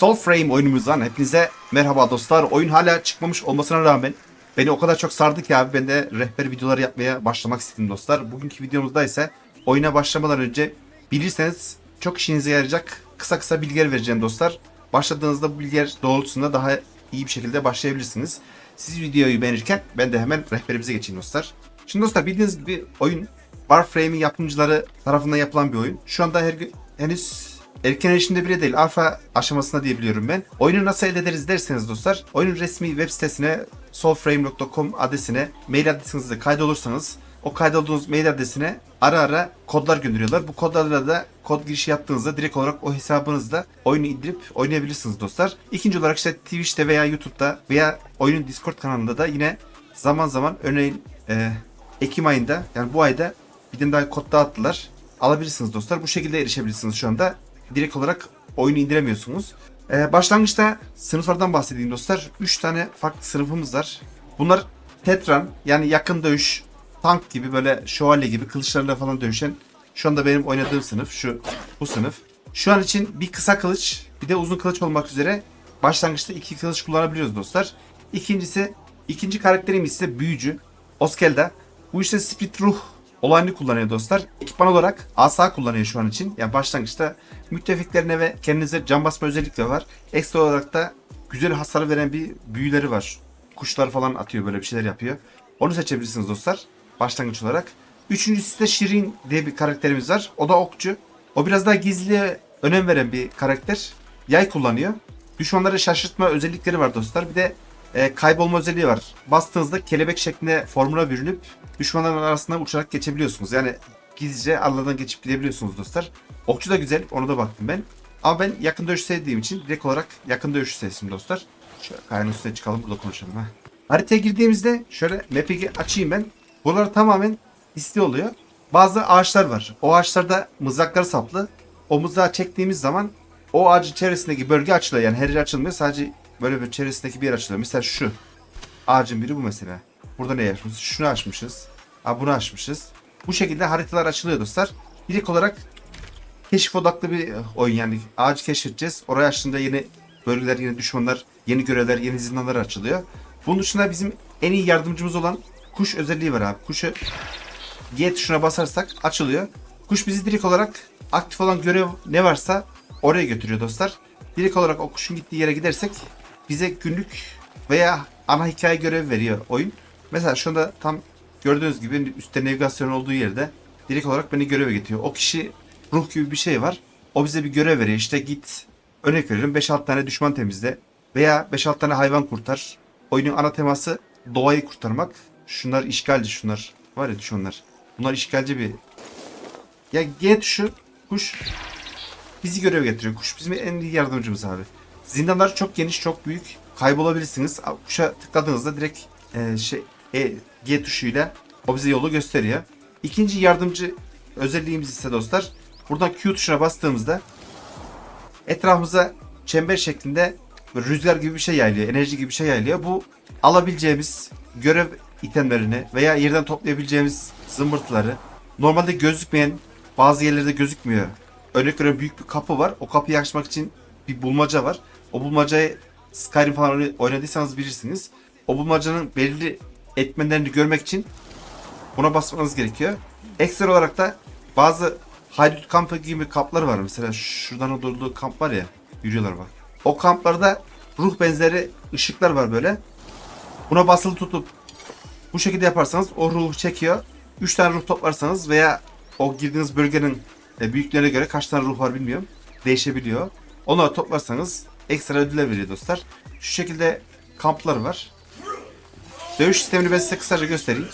Soul Frame oyunumuzdan hepinize merhaba dostlar. Oyun hala çıkmamış olmasına rağmen beni o kadar çok sardı ki abi ben de rehber videoları yapmaya başlamak istedim dostlar. Bugünkü videomuzda ise oyuna başlamadan önce bilirseniz çok işinize yarayacak kısa kısa bilgiler vereceğim dostlar. Başladığınızda bu bilgiler doğrultusunda daha iyi bir şekilde başlayabilirsiniz. Siz videoyu beğenirken ben de hemen rehberimize geçeyim dostlar. Şimdi dostlar bildiğiniz gibi oyun Warframe'in yapımcıları tarafından yapılan bir oyun. Şu anda her gün henüz erken erişimde bile değil. Alfa aşamasında diyebiliyorum ben. Oyunu nasıl elde ederiz derseniz dostlar. Oyunun resmi web sitesine soulframe.com adresine mail adresinizle kaydolursanız o kaydolduğunuz mail adresine ara ara kodlar gönderiyorlar. Bu kodlarla da kod girişi yaptığınızda direkt olarak o hesabınızda oyunu indirip oynayabilirsiniz dostlar. İkinci olarak işte Twitch'te veya YouTube'da veya oyunun Discord kanalında da yine zaman zaman örneğin e, Ekim ayında yani bu ayda bir tane daha kod dağıttılar. Alabilirsiniz dostlar. Bu şekilde erişebilirsiniz şu anda. Direkt olarak oyunu indiremiyorsunuz. Ee, başlangıçta sınıflardan bahsedeyim dostlar. 3 tane farklı sınıfımız var. Bunlar Tetran yani yakın dövüş, tank gibi böyle şövalye gibi kılıçlarla falan dövüşen şu anda benim oynadığım sınıf şu bu sınıf. Şu an için bir kısa kılıç bir de uzun kılıç olmak üzere başlangıçta iki kılıç kullanabiliyoruz dostlar. İkincisi ikinci karakterim ise büyücü. Oskelda. Bu işte split ruh olayını kullanıyor dostlar. Ekipman olarak asa kullanıyor şu an için. Yani başlangıçta müttefiklerine ve kendinize can basma özellikle var. Ekstra olarak da güzel hasar veren bir büyüleri var. Kuşlar falan atıyor böyle bir şeyler yapıyor. Onu seçebilirsiniz dostlar. Başlangıç olarak. Üçüncüsü de Şirin diye bir karakterimiz var. O da okçu. O biraz daha gizliye önem veren bir karakter. Yay kullanıyor. Düşmanları şaşırtma özellikleri var dostlar. Bir de e, kaybolma özelliği var. Bastığınızda kelebek şeklinde formuna bürünüp düşmanların arasından uçarak geçebiliyorsunuz. Yani gizlice aralardan geçip gidebiliyorsunuz dostlar. Okçu da güzel. Ona da baktım ben. Ama ben yakın dövüş sevdiğim için direkt olarak yakın dövüş seçtim dostlar. Şöyle kayanın üstüne çıkalım burada konuşalım ha. Haritaya girdiğimizde şöyle map'i açayım ben. Buralar tamamen hisli oluyor. Bazı ağaçlar var. O ağaçlarda mızrakları saplı. O mızrağı çektiğimiz zaman o ağacın çevresindeki bölge açılıyor. Yani her yer açılmıyor. Sadece böyle bir çevresindeki bir yer açılıyor. Mesela şu. Ağacın biri bu mesela. Burada ne açmışız? Şunu açmışız. Ha, bunu açmışız. Bu şekilde haritalar açılıyor dostlar. İlk olarak keşif odaklı bir oyun yani. Ağacı keşfedeceğiz. Oraya açtığında yeni bölgeler, yeni düşmanlar, yeni görevler, yeni zindanlar açılıyor. Bunun dışında bizim en iyi yardımcımız olan kuş özelliği var abi. Kuşu G tuşuna basarsak açılıyor. Kuş bizi direkt olarak aktif olan görev ne varsa oraya götürüyor dostlar. Direkt olarak o kuşun gittiği yere gidersek bize günlük veya ana hikaye görev veriyor oyun. Mesela şu anda tam gördüğünüz gibi üstte navigasyon olduğu yerde direkt olarak beni göreve getiriyor. O kişi ruh gibi bir şey var. O bize bir görev veriyor. İşte git örnek veriyorum 5-6 tane düşman temizle veya 5-6 tane hayvan kurtar. Oyunun ana teması doğayı kurtarmak. Şunlar işgalci şunlar. Var ya düşmanlar. Bunlar işgalci bir... Ya G tuşu kuş bizi görev getiriyor. Kuş bizim en iyi yardımcımız abi. Zindanlar çok geniş, çok büyük. Kaybolabilirsiniz. Kuşa tıkladığınızda direkt e, şey e, G tuşuyla o bize yolu gösteriyor. İkinci yardımcı özelliğimiz ise dostlar. Buradan Q tuşuna bastığımızda etrafımıza çember şeklinde rüzgar gibi bir şey yayılıyor. Enerji gibi bir şey yayılıyor. Bu alabileceğimiz görev itemlerini veya yerden toplayabileceğimiz zımbırtıları normalde gözükmeyen bazı yerlerde gözükmüyor. Örnek veriyorum büyük bir kapı var. O kapıyı açmak için bir bulmaca var. O bulmacayı Skyrim falan oynadıysanız bilirsiniz. O bulmacanın belirli etmenlerini görmek için buna basmanız gerekiyor. Ekstra olarak da bazı haydut kampı gibi kamplar var. Mesela şuradan durduğu kamp var ya. Yürüyorlar bak. O kamplarda ruh benzeri ışıklar var böyle. Buna basılı tutup bu şekilde yaparsanız o ruhu çekiyor. 3 tane ruh toplarsanız veya o girdiğiniz bölgenin e, büyüklüğüne göre kaç tane ruh var bilmiyorum. Değişebiliyor. Onları toplarsanız ekstra ödüller veriyor dostlar. Şu şekilde kamplar var. Dövüş sistemini ben size kısaca göstereyim.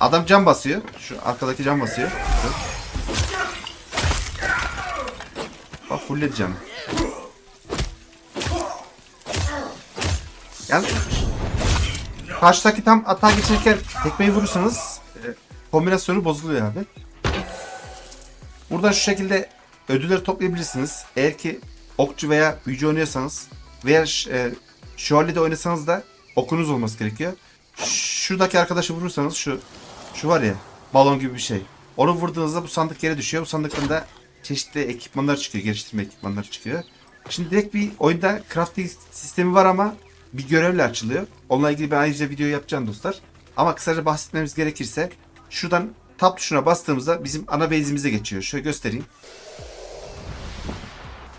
Adam cam basıyor. Şu arkadaki cam basıyor. Bak fullledi canı. Yani karşıdaki tam atağa geçerken tekmeyi vurursanız kombinasyonu bozuluyor abi. Buradan şu şekilde ödülleri toplayabilirsiniz. Eğer ki okçu veya büyücü oynuyorsanız veya e, Şövalye'de oynasanız da okunuz olması gerekiyor. Şuradaki arkadaşı vurursanız şu şu var ya balon gibi bir şey. Onu vurduğunuzda bu sandık yere düşüyor. Bu sandıktan da çeşitli ekipmanlar çıkıyor. Geliştirme ekipmanları çıkıyor. Şimdi direkt bir oyunda crafting sistemi var ama bir görevle açılıyor. Onunla ilgili ben ayrıca video yapacağım dostlar. Ama kısaca bahsetmemiz gerekirse şuradan tab tuşuna bastığımızda bizim ana base'imize geçiyor. Şöyle göstereyim.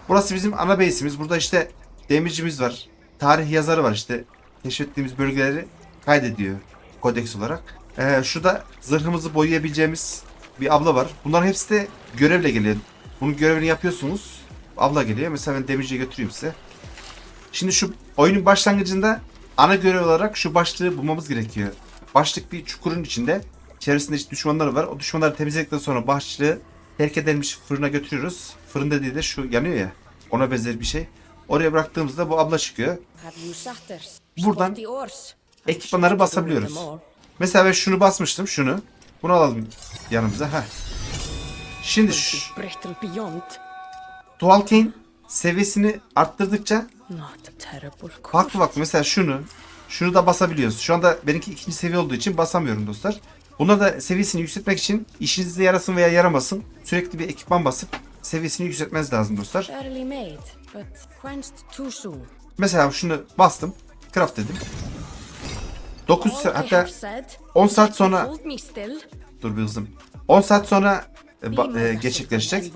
Burası bizim ana base'imiz. Burada işte demircimiz var. Tarih yazarı var işte. Keşfettiğimiz bölgeleri kaydediyor kodeks olarak. Ee, şurada zırhımızı boyayabileceğimiz bir abla var. Bunların hepsi de görevle geliyor. Bunun görevini yapıyorsunuz. Abla geliyor. Mesela ben demirciye götüreyim size. Şimdi şu oyunun başlangıcında ana görev olarak şu başlığı bulmamız gerekiyor. Başlık bir çukurun içinde. İçerisinde işte düşmanlar var. O düşmanları temizledikten sonra başlığı terk edilmiş fırına götürüyoruz. Fırın dediği de şu yanıyor ya. Ona benzer bir şey. Oraya bıraktığımızda bu abla çıkıyor. Buradan ekipmanları basabiliyoruz. Mesela ben şunu basmıştım şunu. Bunu alalım yanımıza. Heh. Şimdi şu. Dual Cane seviyesini arttırdıkça A terrible farklı farklı mesela şunu şunu da basabiliyoruz. Şu anda benimki ikinci seviye olduğu için basamıyorum dostlar. Buna da seviyesini yükseltmek için işinize yarasın veya yaramasın sürekli bir ekipman basıp seviyesini yükseltmeniz lazım dostlar. Mesela şunu bastım. Craft dedim. 9 All saat hatta have said, 10 saat sonra dur bir hızım. 10 saat sonra e, e, gerçekleşecek.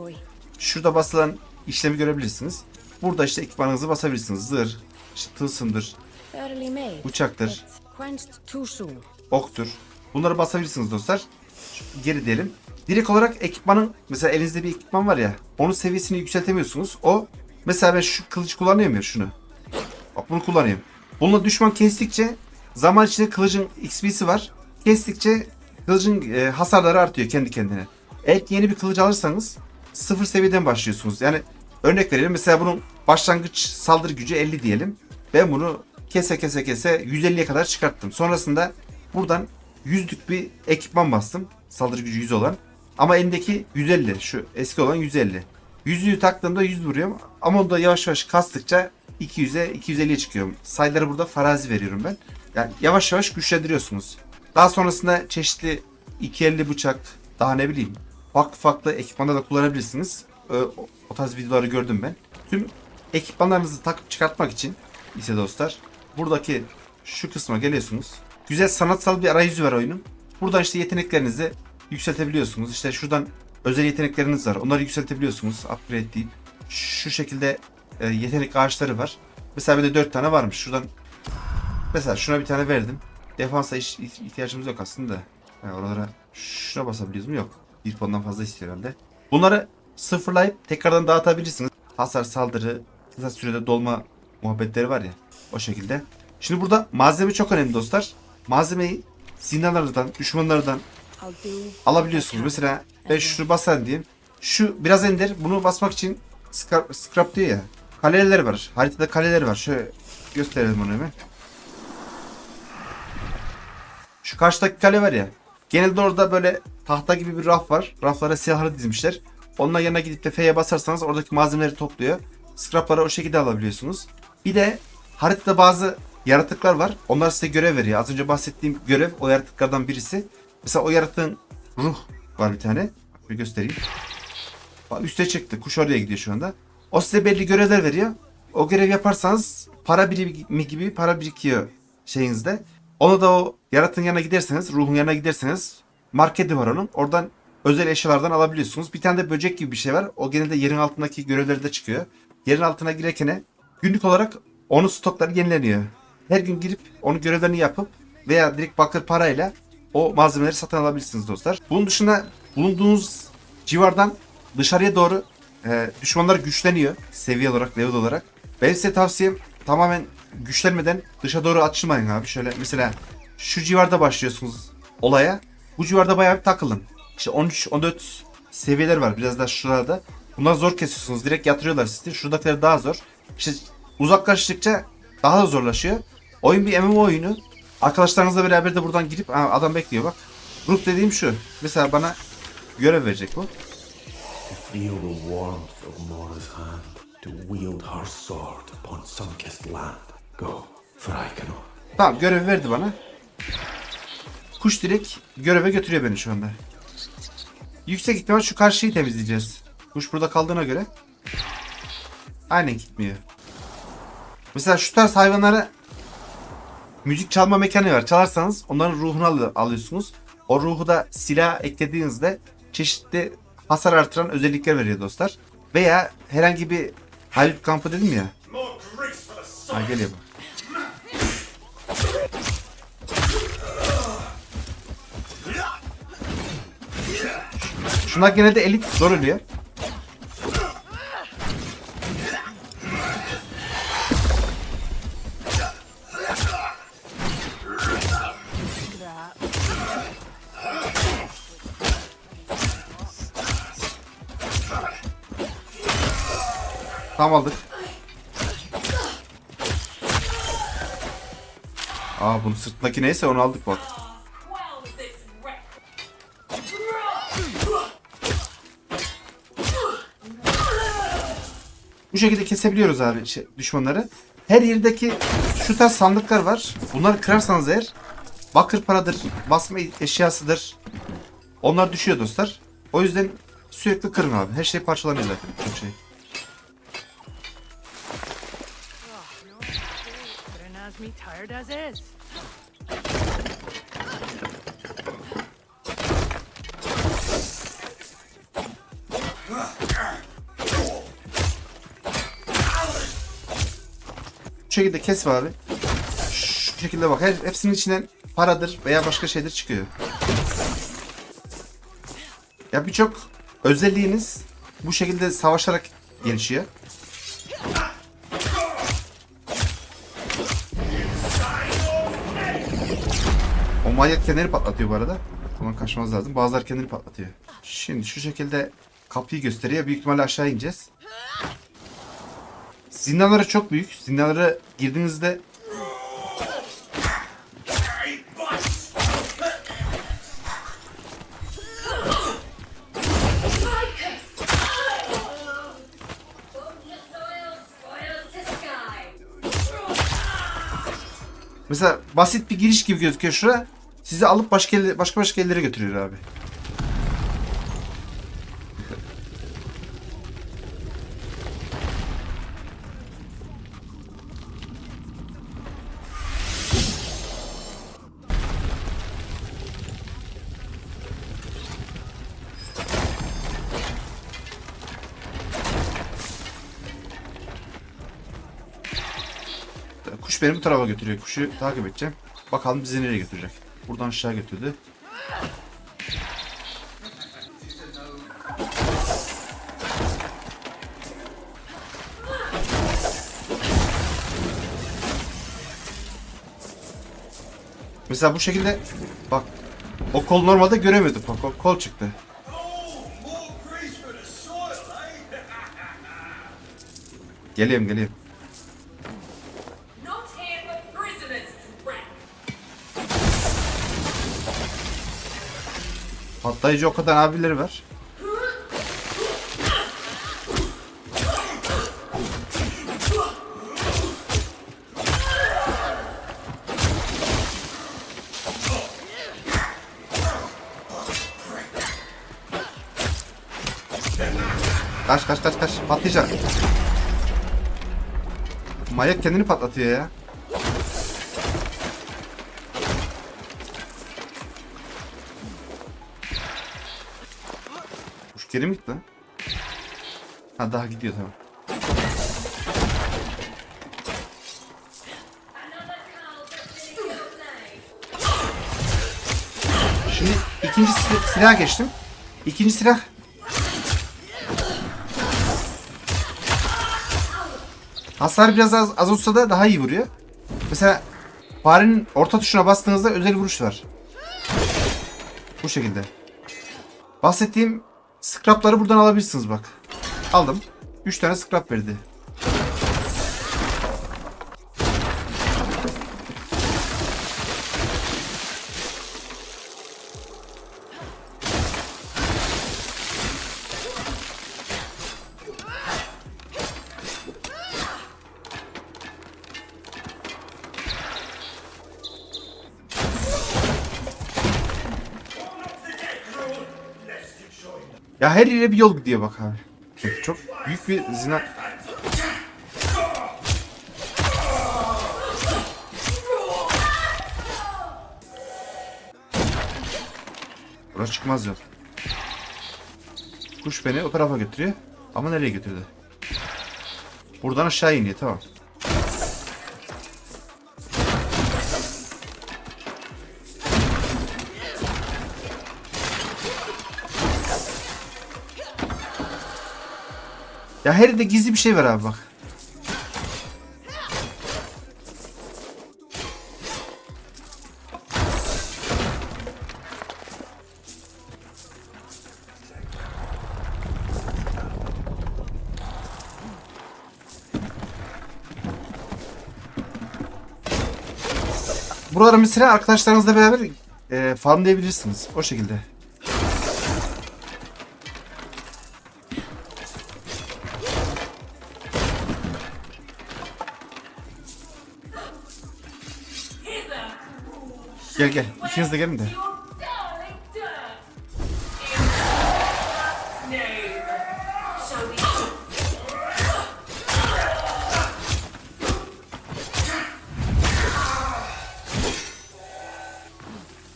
Şurada basılan işlemi görebilirsiniz. Burada işte ekipmanınızı basabilirsiniz. Zırh, işte tılsımdır, bıçaktır, oktur. Bunları basabilirsiniz dostlar. Geri diyelim. Direkt olarak ekipmanın mesela elinizde bir ekipman var ya onun seviyesini yükseltemiyorsunuz. O mesela ben şu kılıcı kullanıyorum ya şunu. Bak bunu kullanıyorum. Bununla düşman kestikçe zaman içinde kılıcın XP'si var. Kestikçe kılıcın e, hasarları artıyor kendi kendine. Eğer yeni bir kılıç alırsanız sıfır seviyeden başlıyorsunuz. Yani örnek verelim mesela bunun başlangıç saldırı gücü 50 diyelim. Ben bunu kese kese kese 150'ye kadar çıkarttım. Sonrasında buradan yüzlük bir ekipman bastım. Saldırı gücü 100 olan. Ama elindeki 150. Şu eski olan 150. Yüzüğü taktığımda 100 vuruyorum. Ama onu da yavaş yavaş kastıkça 200'e 250'ye çıkıyorum. Sayıları burada farazi veriyorum ben. Yani yavaş yavaş güçlendiriyorsunuz. Daha sonrasında çeşitli 250 bıçak, daha ne bileyim farklı farklı ekipmanda da kullanabilirsiniz. Ee, o, tarz videoları gördüm ben. Tüm ekipmanlarınızı takıp çıkartmak için ise dostlar buradaki şu kısma geliyorsunuz. Güzel sanatsal bir arayüzü var oyunun. Buradan işte yeteneklerinizi yükseltebiliyorsunuz. İşte şuradan özel yetenekleriniz var. Onları yükseltebiliyorsunuz. Upgrade deyip. Şu şekilde e, yetenek ağaçları var. Mesela bir de 4 tane varmış. Şuradan mesela şuna bir tane verdim. Defansa hiç ihtiyacımız yok aslında. Yani oralara şuna basabiliyoruz mu? Yok. Bir puandan fazla istiyor herhalde. Bunları sıfırlayıp tekrardan dağıtabilirsiniz. Hasar, saldırı, kısa sürede dolma muhabbetleri var ya. O şekilde. Şimdi burada malzeme çok önemli dostlar. Malzemeyi zindanlardan, düşmanlardan alabiliyorsunuz. Mesela ben şunu basarım diyeyim. Şu biraz ender. Bunu basmak için scrap, scrap diyor ya. Kaleler var. Haritada kaleler var. Şöyle gösterelim onu hemen. Şu karşıdaki kale var ya. Genelde orada böyle tahta gibi bir raf var. Raflara silahları dizmişler. Onunla yanına gidip de F'ye basarsanız oradaki malzemeleri topluyor. Scrapları o şekilde alabiliyorsunuz. Bir de haritada bazı yaratıklar var. Onlar size görev veriyor. Az önce bahsettiğim görev o yaratıklardan birisi. Mesela o yaratığın ruh var bir tane. Bir göstereyim. Bak üste çıktı. Kuş oraya gidiyor şu anda. O size belli görevler veriyor. O görev yaparsanız para birimi gibi para birikiyor şeyinizde. Onu da o yaratığın yanına giderseniz, ruhun yanına giderseniz marketi var onun. Oradan özel eşyalardan alabiliyorsunuz. Bir tane de böcek gibi bir şey var. O genelde yerin altındaki görevleri de çıkıyor. Yerin altına girerken günlük olarak onun stokları yenileniyor. Her gün girip onun görevlerini yapıp veya direkt bakır parayla o malzemeleri satın alabilirsiniz dostlar. Bunun dışında bulunduğunuz civardan dışarıya doğru e, düşmanlar güçleniyor seviye olarak, level olarak. Ben size tavsiyem tamamen güçlenmeden dışa doğru açılmayın abi. Şöyle mesela şu civarda başlıyorsunuz olaya. Bu civarda bayağı bir takılın. İşte 13, 14 seviyeler var biraz da şurada. Bunlar zor kesiyorsunuz. Direkt yatırıyorlar sizi. Şuradakiler daha zor. İşte uzaklaştıkça daha da zorlaşıyor. Oyun bir MMO oyunu. Arkadaşlarınızla beraber de buradan girip Aa, adam bekliyor bak. Grup dediğim şu. Mesela bana görev verecek bu. Tamam görevi verdi bana. Kuş direkt göreve götürüyor beni şu anda. Yüksek ihtimal şu karşıyı temizleyeceğiz. Kuş burada kaldığına göre. Aynen gitmiyor. Mesela şu tarz hayvanlara müzik çalma mekanı var. Çalarsanız onların ruhunu al- alıyorsunuz. O ruhu da silah eklediğinizde çeşitli hasar artıran özellikler veriyor dostlar. Veya herhangi bir haydut kampı dedim ya. Ha geliyor bak. Şunlar genelde elit zor ölüyor. Tamam aldık. Aa bunun sırtındaki neyse onu aldık bak. Bu şekilde kesebiliyoruz abi şey, düşmanları. Her yerdeki şu tarz sandıklar var. Bunları kırarsanız eğer bakır paradır, basma eşyasıdır. Onlar düşüyor dostlar. O yüzden sürekli kırın abi. Her şey parçalanıyor zaten. Çok şey. Has me tired as is. Şekilde kes abi. Şu şekilde bak. Her, hepsinin içinden paradır veya başka şeyler çıkıyor. Ya birçok özelliğiniz bu şekilde savaşarak gelişiyor. O manyak kendini patlatıyor bu arada. Aman kaçmamız lazım. Bazıları kendini patlatıyor. Şimdi şu şekilde kapıyı gösteriyor. Büyük ihtimalle aşağı ineceğiz. Zindanları çok büyük. Zindanlara girdiğinizde mesela basit bir giriş gibi gözüküyor şura. Sizi alıp başka başka başka yerlere götürüyor abi. Kuş beni bu tarafa götürüyor. Kuşu takip edeceğim. Bakalım bizi nereye götürecek. Buradan aşağı götürdü. Mesela bu şekilde bak o kol normalde göremiyorduk bak o kol çıktı. Geliyorum geliyorum. Patlayıcı o kadar abileri var. Kaç kaç kaç kaç patlayacak. Manyak kendini patlatıyor ya. Geri mi lan? Ha daha gidiyor tamam. Şimdi ikinci sil- silaha geçtim. İkinci silah Hasar biraz az, az olsa da daha iyi vuruyor. Mesela farenin orta tuşuna bastığınızda özel vuruş var. Bu şekilde. Bahsettiğim scrapları buradan alabilirsiniz bak. Aldım. 3 tane scrap verdi. Ya her yere bir yol gidiyor bak abi. Çok, büyük bir zina... Burası çıkmaz yol. Kuş beni o tarafa götürüyor. Ama nereye götürdü? Buradan aşağı iniyor tamam. Her yerde gizli bir şey var abi bak. Buraları mesela arkadaşlarınızla beraber e, farmlayabilirsiniz. O şekilde. Gel gel. İkiniz de gelin de.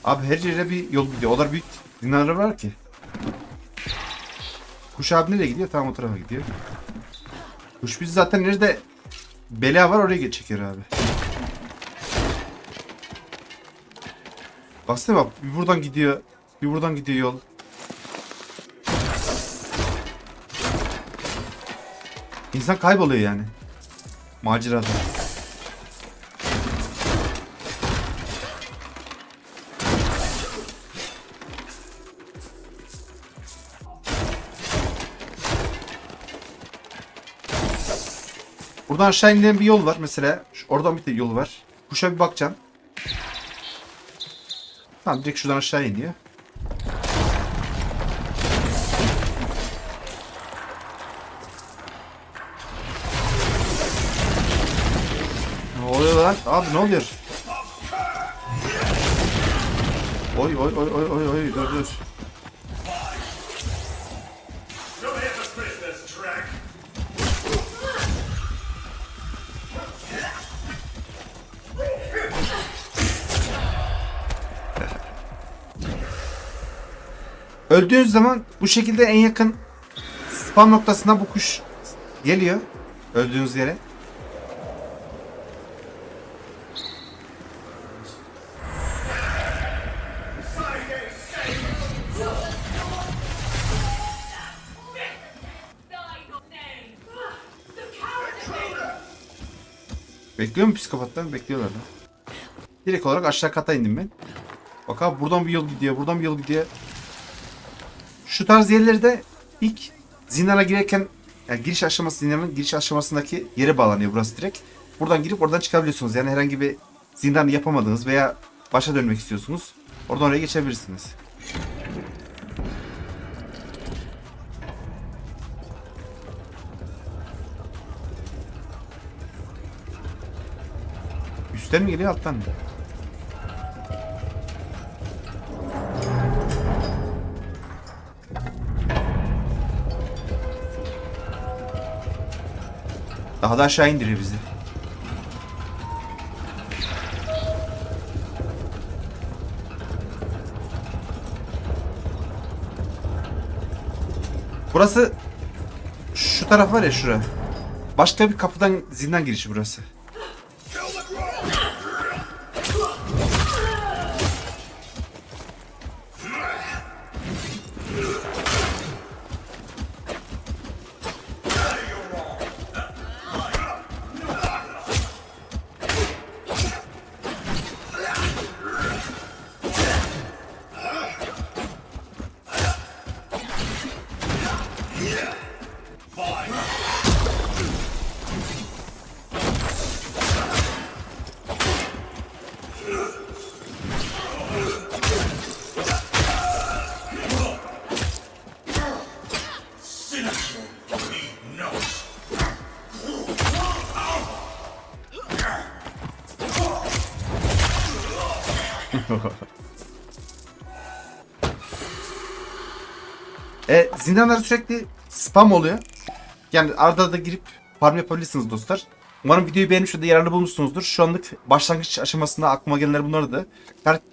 Abi her yere bir yol gidiyor. O kadar büyük dinarı var ki. Kuş abi nereye gidiyor? Tam o tarafa gidiyor. Kuş biz zaten nerede bela var oraya çekiyor abi. Baksana bak bir buradan gidiyor. Bir buradan gidiyor yol. İnsan kayboluyor yani. Macerada. Buradan aşağı inilen bir yol var mesela. Oradan bir de yol var. Kuşa bir bakacağım. Tamam direkt şuradan aşağı iniyor. Ne oluyor lan? Abi ne oluyor? Oy oy oy oy oy oy dur dur. Öldüğünüz zaman bu şekilde en yakın spam noktasına bu kuş geliyor. Öldüğünüz yere. Bekliyor mu psikopatlar? Bekliyorlar da. Direkt olarak aşağı kata indim ben. Bak abi buradan bir yol gidiyor, buradan bir yol gidiyor. Şu tarz yerleri de ilk zindana girerken yani giriş aşaması zindanın giriş aşamasındaki yere bağlanıyor burası direkt. Buradan girip oradan çıkabiliyorsunuz. Yani herhangi bir zindan yapamadınız veya başa dönmek istiyorsunuz. Oradan oraya geçebilirsiniz. Üstten mi geliyor alttan mı? Daha da aşağı indiriyor bizi. Burası şu taraf var ya şura. Başka bir kapıdan zindan girişi burası. Zindanlar sürekli spam oluyor. Yani arada da girip farm yapabilirsiniz dostlar. Umarım videoyu beğenmiş ve de yararlı bulmuşsunuzdur. Şu anlık başlangıç aşamasında aklıma gelenler bunlardı.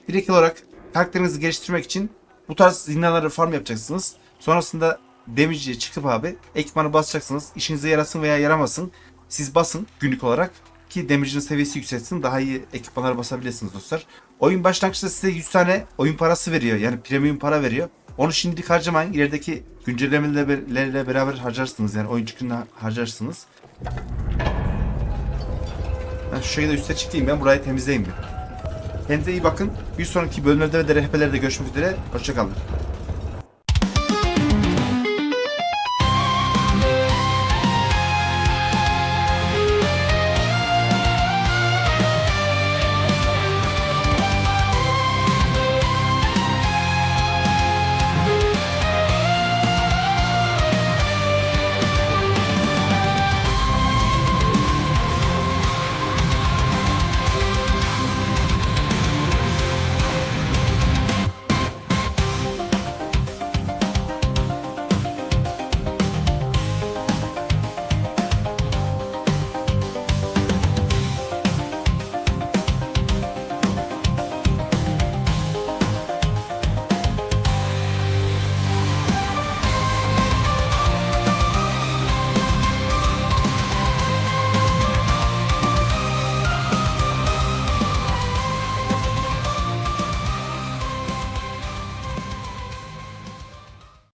Direkt olarak karakterinizi geliştirmek için bu tarz zindanları farm yapacaksınız. Sonrasında damage'ye çıkıp abi ekipmanı basacaksınız. İşinize yarasın veya yaramasın. Siz basın günlük olarak ki damage'in seviyesi yükselsin. Daha iyi ekipmanlara basabilirsiniz dostlar. Oyun başlangıçta size 100 tane oyun parası veriyor. Yani premium para veriyor. Onu şimdilik harcamayın. İlerideki güncellemelerle beraber harcarsınız. Yani oyun çıkınca harcarsınız. Ben şu şekilde üste çıkayım. Ben burayı temizleyeyim bir. Kendinize iyi bakın. Bir sonraki bölümlerde ve de rehberlerde görüşmek üzere. Hoşçakalın.